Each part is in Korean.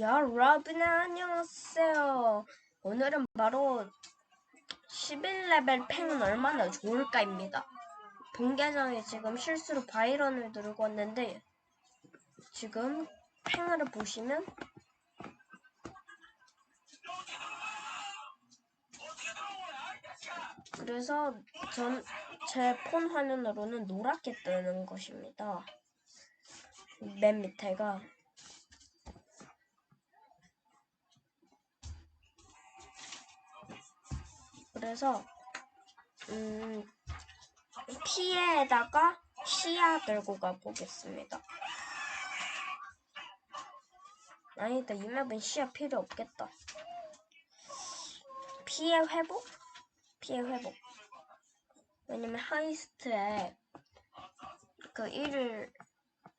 여러분 안녕하세요. 오늘은 바로 11레벨 팽은 얼마나 좋을까입니다. 본 계정에 지금 실수로 바이런을 누르고 왔는데 지금 팽을 보시면 그래서 전 제 폰 화면으로는 노랗게 뜨는 것입니다. 맨 밑에가 그래서 음 피에다가 시야 들고 가보겠습니다. 아니다 이 맵은 시야 필요 없겠다. 피해 회복? 피해 회복. 왜냐면 하이스트에 그 1을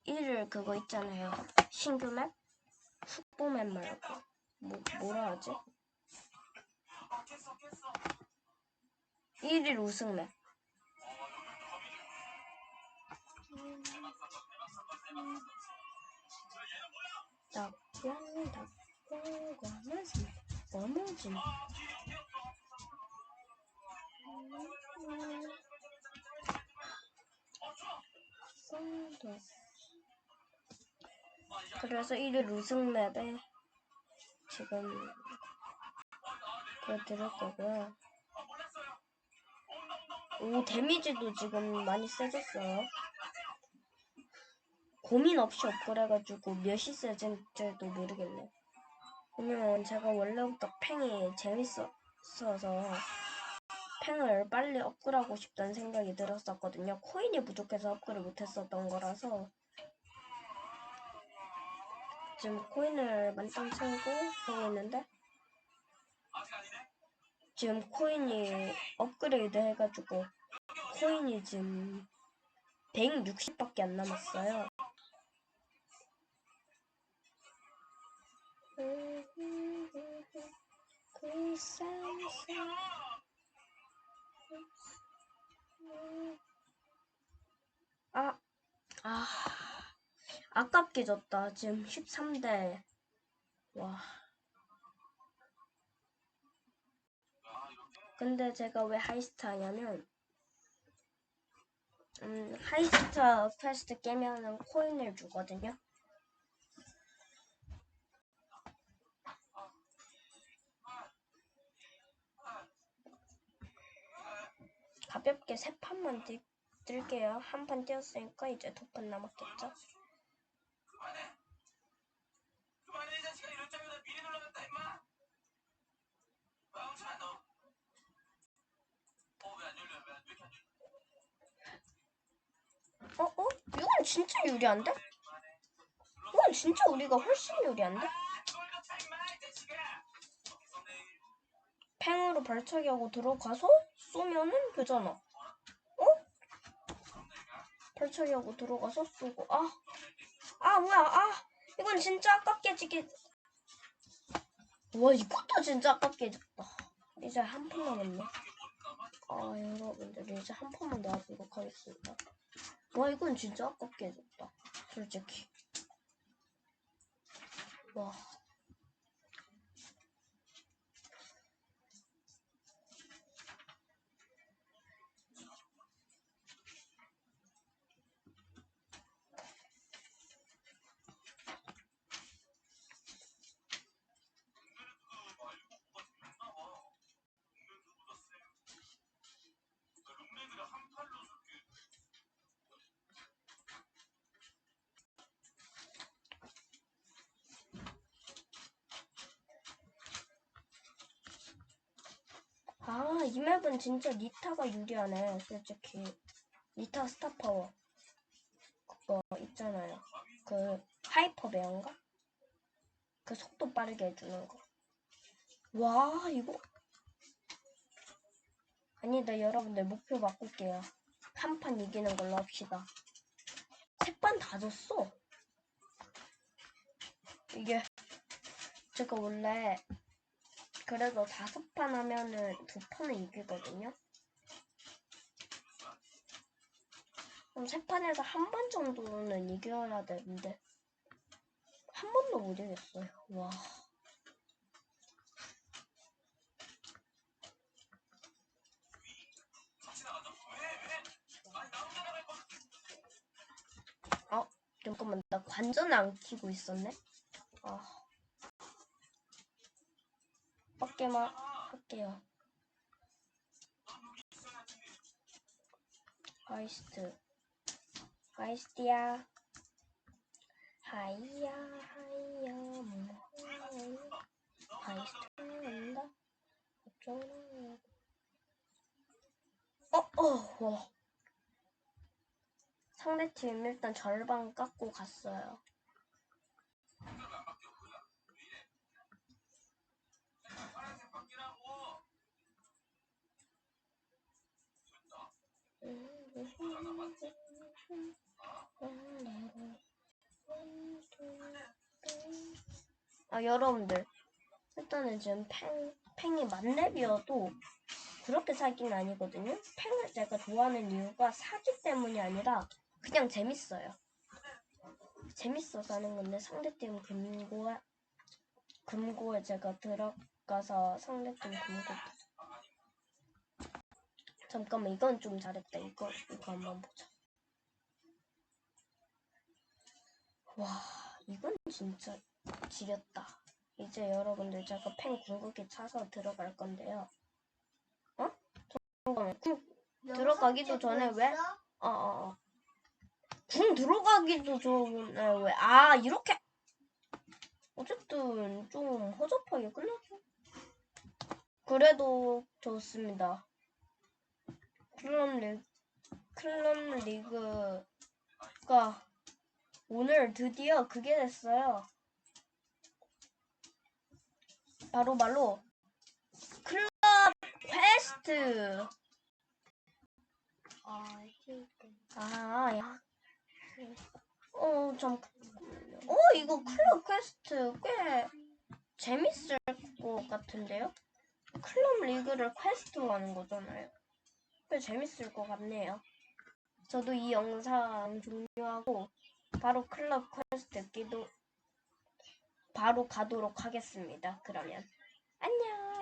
1을 그거 있잖아요. 신규 맵? 숙보 맵 말고 뭐 뭐라 하지? 1일 우승 맵. 닭광 닭광과는 어머진 그래서 1일 우승 맵에 지금 보여드릴 거고요. 오, 데미지도 지금 많이 세졌어요. 고민 없이 업그래가지고 몇이 세진지도 모르겠네. 왜냐면 제가 원래부터 팽이 재밌었어서 팽을 빨리 업그레이드하고 싶다는 생각이 들었었거든요. 코인이 부족해서 업그레이드 못했었던 거라서 지금 코인을 만땅 채우고 하고 있는데 지금 코인이 업그레이드 해가지고 코인이 지금 160밖에 안 남았어요. 아, 아, 아깝게 졌다. 지금 13대. 와. 근데 제가 왜 하이스트 하냐면, 음, 하이스트 퀘스트 깨면은 코인을 주거든요. 가볍게 세 판만 뛸, 뛸게요. 한판 뛰었으니까 이제 두 판 남았겠죠? 그만해 이 자식아 이럴 자면 미리 놀라갔다 임마 멍청한 놈 어, 왜 안 열려? 왜, 왜 이렇게 안 열려? 어, 어? 이건 진짜 유리한데? 이건 진짜 우리가 훨씬 유리한데? 팽으로 발차기 하고 들어가서 쏘면은 되잖아. 어? 발차기 하고 들어가서 쏘고, 아. 아, 뭐야, 아. 이건 진짜 아깝게 지게. 와, 이것도 진짜 아깝게 졌다. 이제 한판 남았네. 아, 여러분들, 이제 한 판만 넣어보도록 하겠습니다. 와, 이건 진짜 아깝게 졌다. 솔직히. 와. 아, 이 맵은 진짜 니타가 유리하네, 솔직히. 니타 스타파워. 그거 있잖아요. 그, 하이퍼 베어인가? 그 속도 빠르게 해주는 거. 와, 이거. 아니다, 여러분들, 목표 바꿀게요. 한 판 이기는 걸로 합시다. 세판다 졌어. 이게, 제가 원래 그래도 다섯 판 하면은 두 판은 이기거든요. 그럼 세 판에서 한 번 정도는 이겨야 되는데 한 번도 못 이겼어요. 와. 어, 잠깐만. 나 관전을 안 키고 있었네. 아. 밖에만 할게요. 가이스트. 가이스트야. 하이야, 하이야, 뭐, 하이야. 가이스트 온다. 어쩌나. 어, 어, 와. 상대팀 일단 절반 깎고 갔어요. 파란색 바뀌라고. 아 여러분들. 일단은 지금 팽, 팽이 만렙이어도 그렇게 사기는 아니거든요. 팽을 제가 좋아하는 이유가 사기 때문이 아니라 그냥 재밌어요. 재밌어서 하는 건데 상대팀 금고에 금고에 제가 들어가서 상대팀 금고. 잠깐만 이건 좀 잘했다. 이거 이거 한번 보자 와 이건 진짜 지렸다. 이제 여러분들 제가 펜 궁극기 차서 들어갈 건데요. 어? 잠깐만. 궁, 들어가기도 전에 왜? 어어 어 궁 들어가기도 전에 왜 아 이렇게. 어쨌든 좀 허접하게 끝났죠. 그래도 좋습니다. 클럽 리 클럽 리그가 오늘 드디어 그게 됐어요. 바로 바로 클럽 퀘스트. 아, 야. 어, 잠. 어, 이거 클럽 퀘스트 꽤 재밌을 것 같은데요? 클럽 리그를 퀘스트로 하는 거잖아요. 꽤 재밌을 것 같네요. 저도 이 영상 종료하고 바로 클럽 퀘스트 기도 바로 가도록 하겠습니다. 그러면 안녕.